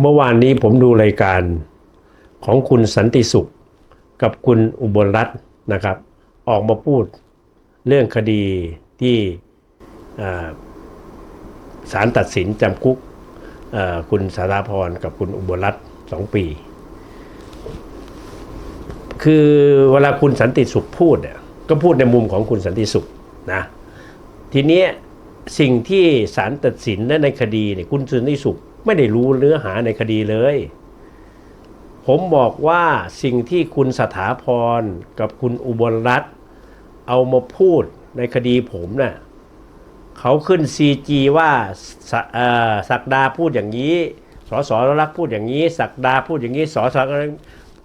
เมื่อวานนี้ผมดูรายการของคุณสันติสุข กับคุณอุบลรัตน์นะครับ ออกมาพูดเรื่องคดีที่อ่าศาลตัดสินจำคุกคุณสาราพรกับคุณอุบลรัตน์สองปี คือเวลาคุณสันติสุขพูดเนี่ยก็พูดในมุมของคุณสันติสุขนะทีนี้สิ่งที่ศาลตัดสินและในคดีเนี่ยคุณสันติสุข ไม่ได้รู้เนื้อหาในคดีเลย ผมบอกว่าสิ่งที่คุณสถาพรกับคุณอุบลรัตน์เอามาพูดในคดีผมน่ะเขาขึ้น CG ว่าสักดาพูดอย่างนี้สสรักษ์พูดอย่างนี้ศักดาพูดอย่างนี้สส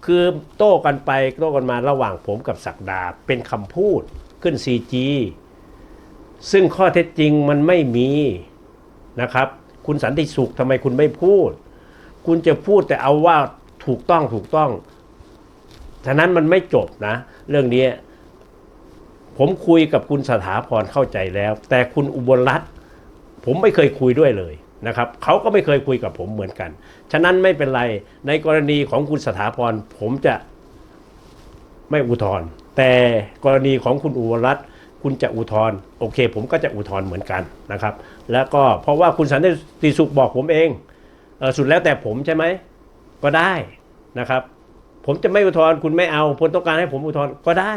คือโต้กันไปโต้กันมาระหว่างผมกับศักดาเป็นคำพูดขึ้น CG ซึ่งข้อเท็จจริงมันไม่มีนะครับ คุณสันติสุขทำไมคุณไม่พูด คุณจะพูดแต่เอาว่าถูกต้องถูกต้องฉะนั้นมันไม่จบนะ เรื่องนี้ ผมคุยกับคุณสถาพรเข้าใจแล้ว แต่คุณอุบลรัตน์ผมไม่เคยคุยด้วยเลยนะครับเขาก็ไม่เคยคุยกับผมเหมือนกัน ฉะนั้นไม่เป็นไรในกรณีของคุณสถาพรผมจะไม่อุทธรณ์แต่กรณีของคุณอุบลรัตน์ คุณจะอุทธรณ์โอเค ผมก็จะอุทธรณ์เหมือนกันนะครับ แล้วก็เพราะว่าคุณสันติสุขบอกผมเองเออสุดแล้วแต่ผมใช่ไหมก็ได้นะครับ ผมจะไม่อุทธรณ์คุณไม่เอาคุณต้องการให้ผมอุทธรณ์ก็ได้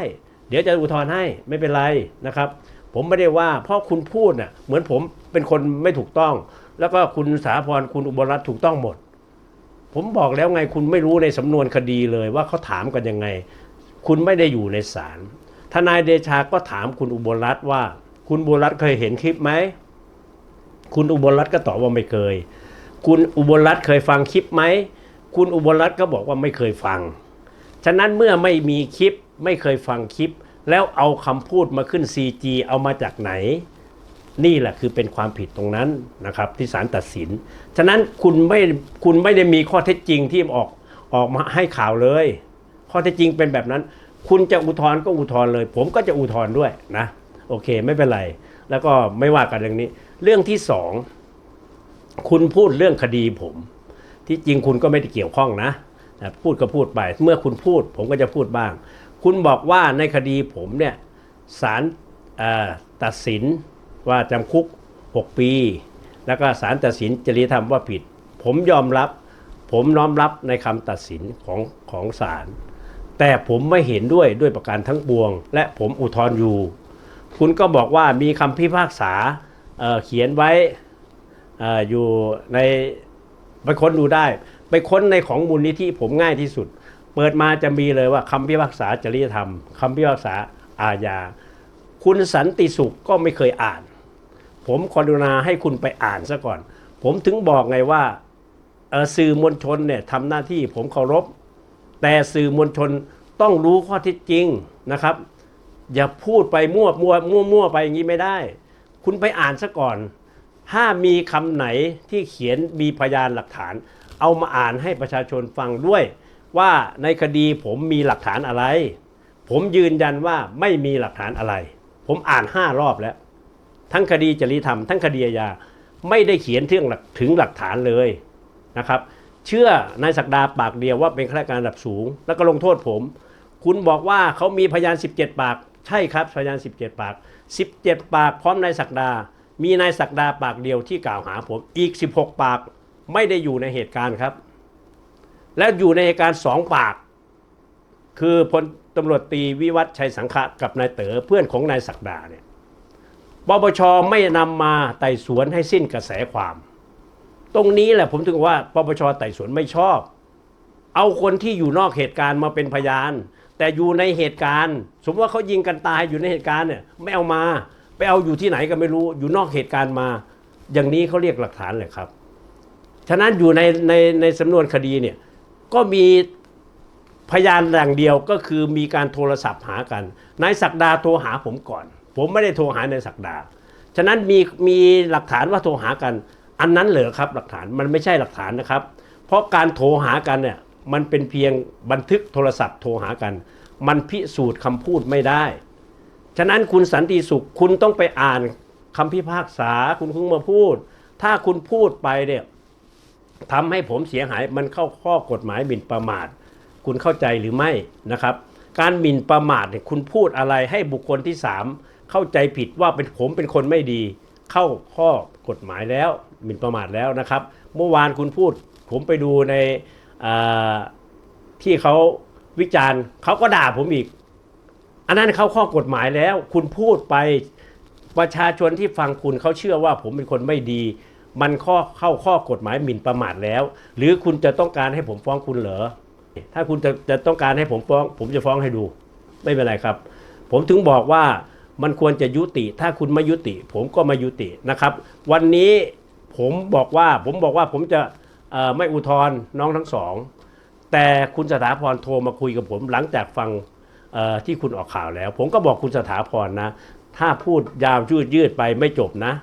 เดี๋ยวจะอุทธรณ์ให้ไม่เป็นไรนะครับ ผมไม่ได้ว่าเพราะคุณพูดน่ะเหมือนผมเป็นคนไม่ถูกต้อง แล้วก็คุณสาพรคุณอุบลรัตน์ถูกต้องหมด ผมบอกแล้วไงคุณไม่รู้ในสำนวนคดีเลยว่าเขาถามกันยังไง คุณไม่ได้อยู่ในศาล ทนายเดชาก็ถามคุณอุบลรัตน์ว่า คุณอุบลรัตน์เคยเห็นคลิปไหม คุณอุบลรัตน์ก็ตอบว่าไม่เคย คุณอุบลรัตน์เคยฟังคลิปไหม คุณอุบลรัตน์ก็บอกว่าไม่เคยฟัง ฉะนั้นเมื่อไม่มีคลิปไม่เคยฟังคลิป แล้วเอาคำพูดมาขึ้น CG เอามาจากไหน นี่แหละคือเป็นความผิดตรงนั้นนะครับที่ศาลตัดสิน ฉะนั้นคุณไม่คุณไม่ได้มีข้อเท็จจริงที่ออกออกมาให้ข่าวเลย ข้อเท็จจริงเป็นแบบนั้น คุณจะอุทธรณ์ก็อุทธรณ์เลย ผมก็จะอุทธรณ์ด้วยนะ โอเคไม่เป็นไร แล้วก็ไม่ว่ากันเรื่องนี้ เรื่องที่สองคุณพูดเรื่องคดีผม ที่จริงคุณก็ไม่ได้เกี่ยวข้องนะพูดก็พูดไป เมื่อคุณพูด ผมก็จะพูดบ้าง คุณบอกว่าในคดีผมเนี่ยศาลตัดสินว่าจำคุก 6 ปี แล้วก็ศาลตัดสินจริยธรรมว่าผิด ผมยอมรับ ผมน้อมรับในคำตัดสินของของศาล แต่ผมไม่เห็นด้วยด้วยประการทั้งปวง และผมอุทธรณ์อยู่ คุณก็บอกว่ามีคำพิพากษาเเขียนไว้ออยู่ในไปค้นดูได้ ไปค้นในของมูลนิธิผมง่ายที่สุด เปิดมาจะมีเลยว่าคำพิพากษาจริยธรรมคำพิพากษาอาญาคุณสันติสุขก็ไม่เคยอ่าน ผมกรุณาให้คุณไปอ่านซะก่อน ผมถึงบอกไงว่าสื่อมวลชนเนี่ยทำหน้าที่ผมเคารพ แต่สื่อมวลชนต้องรู้ข้อเท็จจริงนะครับ อย่าพูดไปมั่วมั่วมั่วมั่วไปอย่างนี้ไม่ได้ คุณไปอ่านซะก่อน ถ้ามีคำไหนที่เขียนมีพยานหลักฐาน เอามาอ่านให้ประชาชนฟังด้วย ว่าในคดีผมมีหลักฐานอะไร ผมยืนยันว่าไม่มีหลักฐานอะไร ผมอ่านห้ารอบแล้ว ทั้งคดีจริยธรรมทั้งคดีอาญาไม่ได้เขียนถึงหลักถึงหลักฐานเลยนะครับ เชื่อนายศักดาปากเดียวว่าเป็นข้าราชการระดับสูง แล้วก็ลงโทษผม คุณบอกว่าเขามีพยาน 17 ปาก ใช่ครับพยาน 17 ปาก 17 ปากพร้อมนายศักดา มีนายศักดาปากเดียวที่กล่าวหาผมอีก 16 ปากไม่ได้อยู่ในเหตุการณ์ครับ และอยู่ในเหตุการณ์สองปาก คือพลตำรวจตีวิวัฒชัยสังขะกับนายเต๋อเพื่อนของนายศักดาเนี่ยปปชไม่นำมาไต่สวนให้สิ้นกระแสความ ตรงนี้แหละผมถึงว่าปปชไต่สวนไม่ชอบ เอาคนที่อยู่นอกเหตุการณ์มาเป็นพยาน แต่อยู่ในเหตุการณ์ สมมติว่าเขายิงกันตายอยู่ในเหตุการณ์เนี่ยไม่เอามาไปเอาอยู่ที่ไหนก็ไม่รู้อยู่นอกเหตุการณ์มา อย่างนี้เขาเรียกหลักฐานเลยครับ ฉะนั้นอยู่ในในในสำนวนคดีเนี่ยก็มีพยานอย่างเดียวก็คือมีการโทรศัพท์หากันนายศักดาโทรหาผมก่อน ผมไม่ได้โทรหานายศักดา ฉะนั้นมีมีหลักฐานว่าโทรหากัน อันนั้นเหรอครับหลักฐานมันไม่ใช่หลักฐานนะครับ เพราะการโทรหากันเนี่ยมันเป็นเพียงบันทึกโทรศัพท์โทรหากัน มันพิสูจน์คำพูดไม่ได้ ฉะนั้นคุณสันติสุขคุณต้องไปอ่านคำพิพากษาคุณเพิ่งมาพูด ถ้าคุณพูดไปเนี่ยทำให้ผมเสียหายมันเข้าข้อกฎหมายหมิ่นประมาท คุณเข้าใจหรือไม่นะครับ การหมิ่นประมาทเนี่ยคุณพูดอะไรให้บุคคลที่สามเข้าใจผิดว่าเป็นผมเป็นคนไม่ดี เข้าข้อกฎหมายแล้วหมิ่นประมาทแล้วนะครับ เมื่อวานคุณพูด ผมไปดูในที่เขาวิจารณ์เขาก็ด่าผมอีก อันนั้นเข้าข้อกฎหมายแล้ว คุณพูดไปประชาชนที่ฟังคุณเขาเชื่อว่าผมเป็นคนไม่ดี มันข้อเข้าข้อกฎหมายหมิ่นประมาทแล้ว หรือคุณจะต้องการให้ผมฟ้องคุณเหรอถ้าคุณจะจะต้องการให้ผมฟ้อง ผมจะฟ้องให้ดู ไม่เป็นไรครับ ผมถึงบอกว่า มันควรจะยุติ ถ้าคุณไม่ยุติ ผมก็ไม่ยุตินะครับ วันนี้ผมบอกว่าผมบอกว่าผมจะไม่อุทธรณ์น้องทั้งสอง แต่คุณสถาพรโทรมาคุยกับผมหลังจากฟังที่คุณออกข่าวแล้ว ผมก็บอกคุณสถาพรนะ ถ้าพูดยาวยืดยืดไปไม่จบนะ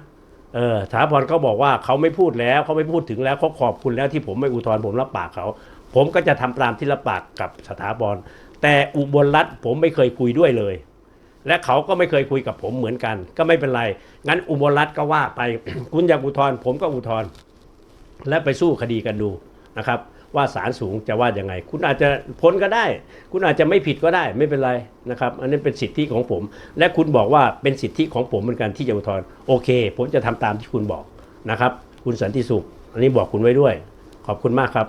เออสถาพรเขาบอกว่าเขาไม่พูดแล้วเขาไม่พูดถึงแล้วเขาขอบคุณแล้วที่ผมไม่อุทธรณ์ผมรับปากเขา ผมก็จะทำตามที่รับปากกับสถาพรแต่อุบลรัฐผมไม่เคยคุยด้วยเลย และเขาก็ไม่เคยคุยกับผมเหมือนกัน ก็ไม่เป็นไร งั้นอุบลรัฐก็ว่าไป คุณอยากอุทธรณ์ผมก็อุทธรณ์และไปสู้คดีกันดูนะครับ ว่าศาลสูงจะว่ายังไง คุณอาจจะพ้นก็ได้ คุณอาจจะไม่ผิดก็ได้ไม่เป็นไรนะครับ อันนี้เป็นสิทธิของผม และคุณบอกว่าเป็นสิทธิของผมเหมือนกันที่จะอุทธรณ์โอเค ผมจะทำตามที่คุณบอกนะครับ คุณสันติสุข อันนี้บอกคุณไว้ด้วย ขอบคุณมากครับ